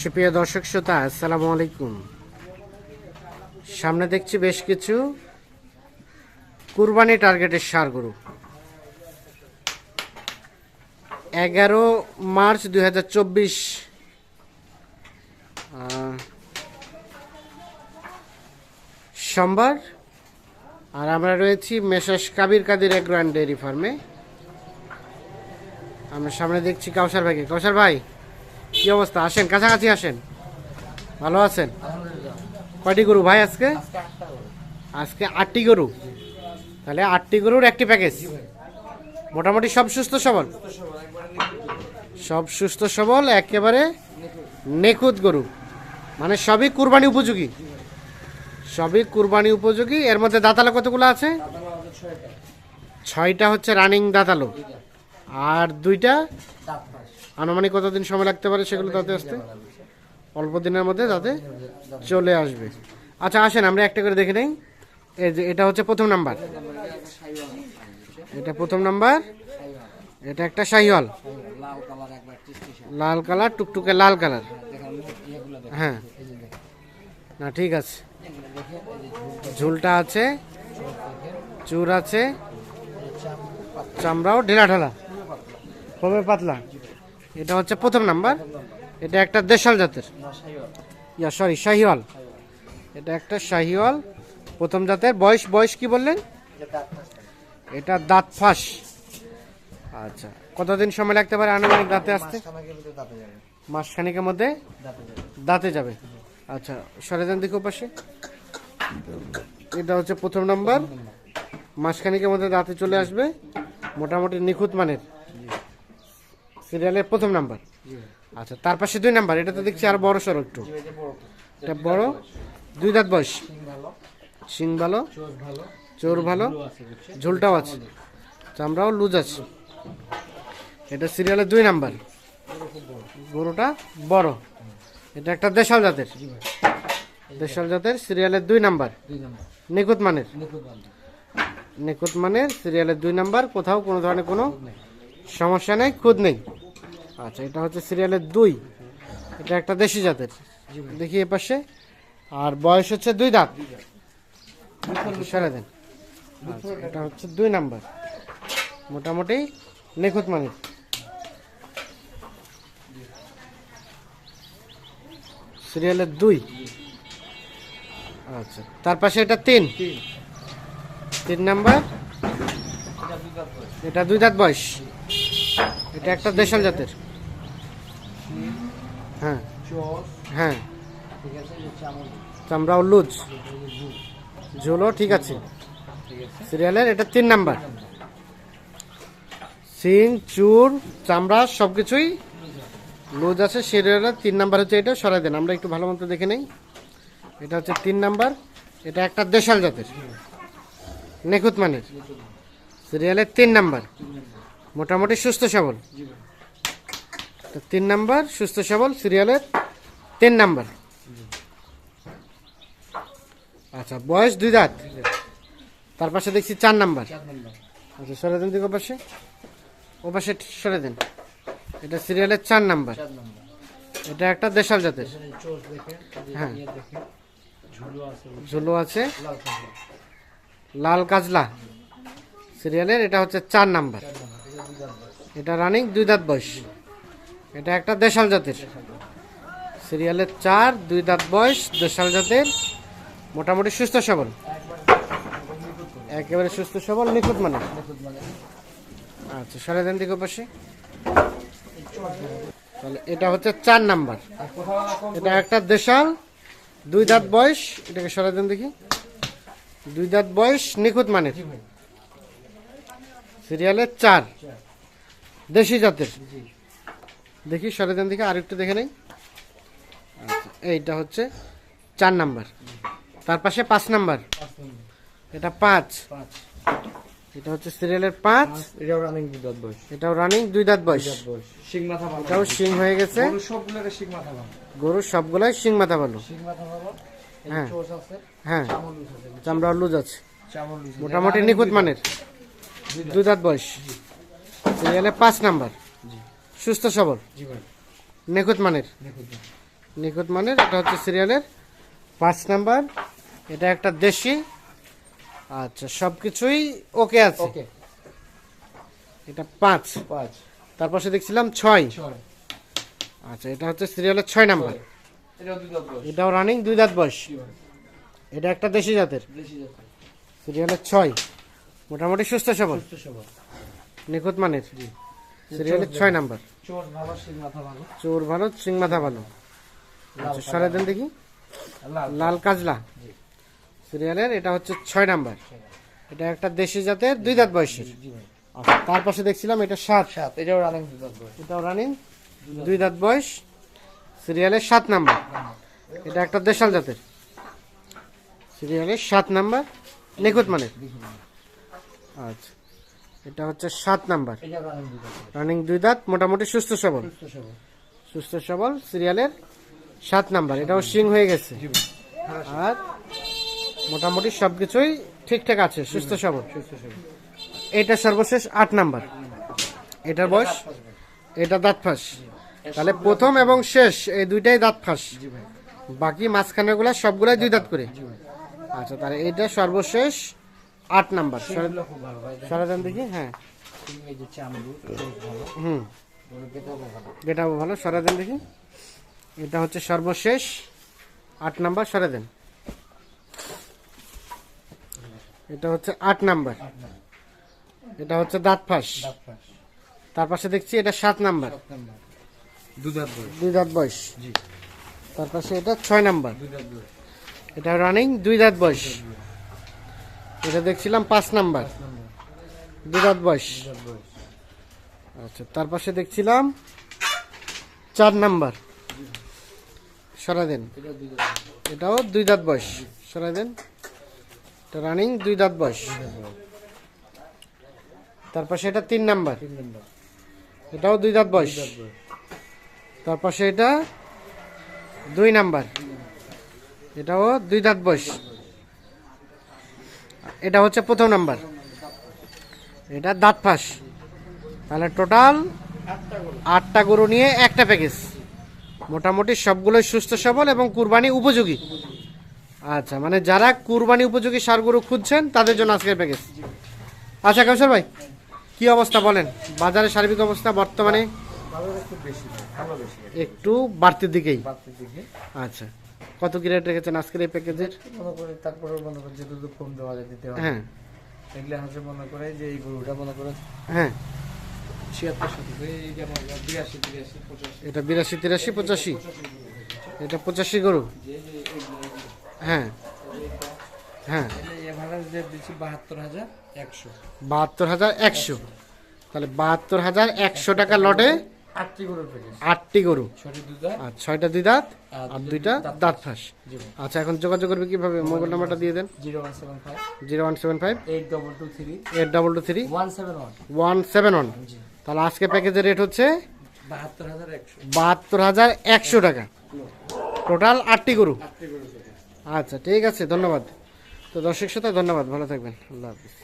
সুপ্রিয় দর্শক শ্রোতা, আসসালামু আলাইকুম। সামনে দেখছি বেশ কিছু কুরবানি টার্গেটের সার গরু। এগারো মার্চ দুই হাজার চব্বিশ সোমবার, আর আমরা রয়েছি messrs Kabir Kadir agro and dairy ফার্মে। আমরা সামনে দেখছি কাউসার ভাইকে। কাউসার ভাই কি অবস্থা? আসেন, কাছাকাছি আসেন। ভালো আছেন? কয়টি গরু ভাই আজকে? আজকে আটটি গরু। তাহলে আটটি গরুর একটি প্যাকেজ। মোটামুটি সব সুস্থ সবল? সব সুস্থ সবল, একেবারে নিখুঁত গরু। মানে সবই কুরবানি উপযোগী। সবই কুরবানি উপযোগী। এর মধ্যে দাঁতালো কতগুলো আছে? ছয়টা হচ্ছে রানিং দাঁতালো। আর দুইটা? আনুমানিক কতদিন সময় লাগতে পারে সেগুলো তাতে আসতে? অল্প দিনের মধ্যে তাতে চলে আসবে। আচ্ছা আসেন, আমরা একটা করে দেখে নেই। এটা হচ্ছে প্রথম নাম্বার। এটা প্রথম নাম্বার। এটা একটা শাহিওয়াল। লাল কালার, টুকটুকে লাল কালার। হ্যাঁ। না, ঠিক আছে। ঝুলটা আছে, চুর আছে, চামড়াও ঢেলা ঢালা। খুবই পাতলা। এটা হচ্ছে প্রথম নাম্বার। এটা একটা দেশাল জাতের। Yeah sorry Sahiwal. এটা একটা শাহিওয়াল। প্রথম জাতের। বয়স বয়স কি বললেন? এটা দাঁত ফাঁস। আচ্ছা কতদিন সময় লাগতে পারে আনুমানিক দাঁতে আসতে? মাসখানিকের মধ্যে দাঁতে যাবে। আচ্ছা সরে যান দেখো পাশে। এটা হচ্ছে প্রথম নাম্বার। মাসখানিকের মধ্যে দাঁতে চলে আসবে। মোটামুটি নিখুঁত মানের। সিরিয়ালের প্রথম নাম্বার। আচ্ছা তার পাশে দুই নাম্বার এটা তো দেখছি আর বড় সড়ো একটু। বড় এটা বড় দুই দাঁত বয়স। সিং ভালো। শিং ভালো চোর ভালো। ঝোলটাও আছে। চামড়াও লুজ আছে। এটা সিরিয়ালের দুই নাম্বার। গরুটা বড়। এটা একটা দেশাল জাতের। দেশাল জাতের সিরিয়ালের দুই নাম্বার। নিখুঁত মানের। নিখুঁত মানের। সিরিয়ালের দুই নাম্বার। কোথাও কোনো ধরনের কোনো সমস্যা নেই খুদ নেই। আচ্ছা এটা হচ্ছে সিরিয়ালের দুই। এটা একটা দেশি জাতের। দেখি এ পাশে। আর বয়স হচ্ছে দুই দাঁত। সেরে দেন। আচ্ছা, এটা হচ্ছে দুই নাম্বার। মোটামুটি নিখুঁত মানের। সিরিয়ালের দুই। আচ্ছা তার পাশে এটা তিন তিন। তিন নাম্বার। এটা দুই দাঁত বয়স। এটা একটা দেশাল জাতের। হ্যাঁ। হ্যাঁ। চামড়াও লুজ। ঝোলও ঠিক আছে। সিরিয়ালের এটা তিন নাম্বার। সিং, চুর, চামড়া সব কিছুই লুজ আছে। সিরিয়ালের তিন নাম্বার হচ্ছে এটা, সরাই দেন, আমরা একটু ভালো মতো দেখে নেই। এটা হচ্ছে তিন নাম্বার। এটা একটা দেশাল জাতের। নিখুঁত মানের। সিরিয়ালের তিন নাম্বার। মোটামুটি সুস্থ সবল। তো তিন নাম্বার সুস্থ সবল সিরিয়ালের তিন নাম্বার। আচ্ছা বয়স দুই দাঁত। তার পাশে দেখছি চার নাম্বার। আচ্ছা সরে দেন দিকে পাশে ও পাশে সরে দিন। এটা সিরিয়ালের চার নাম্বার। এটা একটা দেশাল জাতের। হ্যাঁ। ইয়ে ঝুলো আছে লাল কাজলা। সিরিয়ালের এটা হচ্ছে চার নম্বর। এটা রানিং দুই দাঁত বয়স। এটা একটা দেশাল জাতের। সিরিয়ালের চার, দুই দাঁত বয়স, দেশাল জাতের। মোটামুটি সুস্থ সবল। একবার সুস্থ সবল, নিখুঁত মানে আচ্ছা সরে দেন দিকে পাশে। তাহলে এটা হচ্ছে চার নাম্বার। এটা একটা দেশাল, দুই দাঁত বয়স। এটাকে সরে দেন দেখি। দুই দাঁত বয়স, নিখুঁত মানের। সিরিয়ালের চার। দেশি জাতের। দেখি সরে দেন দেখি আর একটু দেখে নেই। আচ্ছা, এইটা হচ্ছে চার নাম্বার। তার পাশে পাঁচ নাম্বার। এটা পাঁচ। এটা হচ্ছে সিরিয়ালের পাঁচ। এটাও রানিং দুই দাঁত বয়স। এটাও রানিং দুই দাঁত বয়স। শিং মাথা ভালো। এটাও শিং হয়ে গেছে। গরু সবগুলোর শিং মাথা ভালো। গরুর সবগুলাই শিং মাথা ভালো। শিং মাথা ভালো। হ্যাঁ। হ্যাঁ। চামড় লুজ আছে। মোটামুটি নিখুঁত মানের। দুই দাঁত। বয়স। সিরিয়ালে পাঁচ নাম্বার। সুস্থ সবল। নিখুঁত মানের। নিখুঁত মানের। এটা হচ্ছে সিরিয়ালের পাঁচ নাম্বার। এটা একটা দেশি। আচ্ছা সব কিছুই ওকে আছে। এটা পাঁচ। পাঁচ। তার পাশে দেখছিলাম ছয়। আচ্ছা এটা হচ্ছে সিরিয়ালের ছয় নাম্বার। এটাও রানিং দুই দাঁত বয়স। এটা একটা দেশি জাতের। দেশি জাতের। সিরিয়ালের ছয়। মোটামুটি সুস্থ সবল। নিখুঁত মানের। সিরিয়ালের ছয় নাম্বার। চোর ভালো সিং মাথা ভালো। আচ্ছা সরে দেন দেখি। লাল। কাজলা। সিরিয়ালের এটা হচ্ছে ছয় নাম্বার। এটা একটা দেশি জাতের দুই দাঁত বয়সের। আচ্ছা তার পাশে দেখছিলাম এটা সাত। সাত এটাও রানিং দুই দাঁত বয়স। এটাও রানিং দুই দাঁত। বয়স। সিরিয়ালের সাত নাম্বার। এটা একটা দেশাল জাতের। সিরিয়ালের সাত নাম্বার নিখুঁত মানের। আচ্ছা। এটা হচ্ছে সাত নাম্বার। এটা রানিং দুই দাঁত মোটামুটি সুস্থ সবল। সুস্থ সবল সিরিয়ালের সাত নাম্বার। এটাও সিং হয়ে গেছে। আর মোটামুটি সবকিছুই ঠিকঠাক আছে সুস্থ সবল। এটা সর্বশেষ আট নাম্বার। এটার বয়স এটা দাঁত ফাঁস। তাহলে প্রথম এবং শেষ এই দুইটাই দাঁত ফাঁস। বাকি মাঝখানেগুলো সবগুলাই দুই দাঁত করে। আচ্ছা তাহলে এটা সর্বশেষ আট নাম্বার। সরাদান দেখি হ্যাঁ। হুম। গরু ভালো। সরাদেন দেখি। এটা হচ্ছে সর্বশেষ। আট নাম্বার সরাদেন এটা হচ্ছে আট নাম্বার। এটা হচ্ছে দাঁত ফাঁস। তার পাশে দেখছি এটা সাত নাম্বার। দুই দাঁত বয়স। তার পাশে এটা ছয় নাম্বার। এটা রানিং দুই দাঁত বয়স। এটা দেখছিলাম পাঁচ নাম্বার। দাঁত বয়স। আচ্ছা তার পাশে দেখছিলাম চার নাম্বার। সরা দেন। এটাও দুই দাঁত বয়স। সরা দেন। এটা রানিং দুই দাঁত বয়স। তার পাশে এটা তিন নাম্বার। এটাও দুই দাঁত বয়স। তার পাশে এটা দুই নাম্বার। এটাও দুই দাঁত বয়স। এটা হচ্ছে প্রথম নাম্বার। এটা দাঁত ফাঁস। তাহলে টোটাল আটটা গরু নিয়ে একটা প্যাকেজ। মোটামুটি সবগুলোই সুস্থ সবল এবং কুরবানি উপযোগী। আচ্ছা মানে যারা কুরবানি উপযোগী সার গরু খুঁজছেন তাদের জন্য আজকের প্যাকেজ। আচ্ছা কাউসার ভাই কি অবস্থা বলেন? বাজারের সার্বিক অবস্থা বর্তমানে? একটু বাড়তির দিকেই। আচ্ছা। কত কি রেট রেখেছেন আজকের এই প্যাকেজের মনে করে তারপরে মনে করে যেটুকু কম দেওয়া যায় দিতে হবে হ্যাঁ। এগুলো হচ্ছে মনে করে যে এই গরুটা মনে করে হ্যাঁ। এটা বিরাশি তিরাশি পঁচাশি? এটা পঁচাশি গরু। হ্যাঁ। হ্যাঁ। বাহাত্তর হাজার একশো। তাহলে বাহাত্তর হাজার একশো টাকা লটে আটটি গরু আর ছয়টা দুই দাঁত। আর দুইটা দাঁত। ফাঁস। আচ্ছা এখন যোগাযোগ করবে কীভাবে? মোবাইল নাম্বারটা দিয়ে দেন। Zero one seven five. Zero one seven five. Eight double two three. Eight double two three. One seven one. One seven one. তাহলে আজকে প্যাকেজের রেট হচ্ছে বাহাত্তর হাজার একশো। টাকা। টোটাল আটটি গরু। আচ্ছা ঠিক আছে ধন্যবাদ। তো দর্শক শ্রোতা ধন্যবাদ। ভালো থাকবেন। আল্লাহ হাফিজ।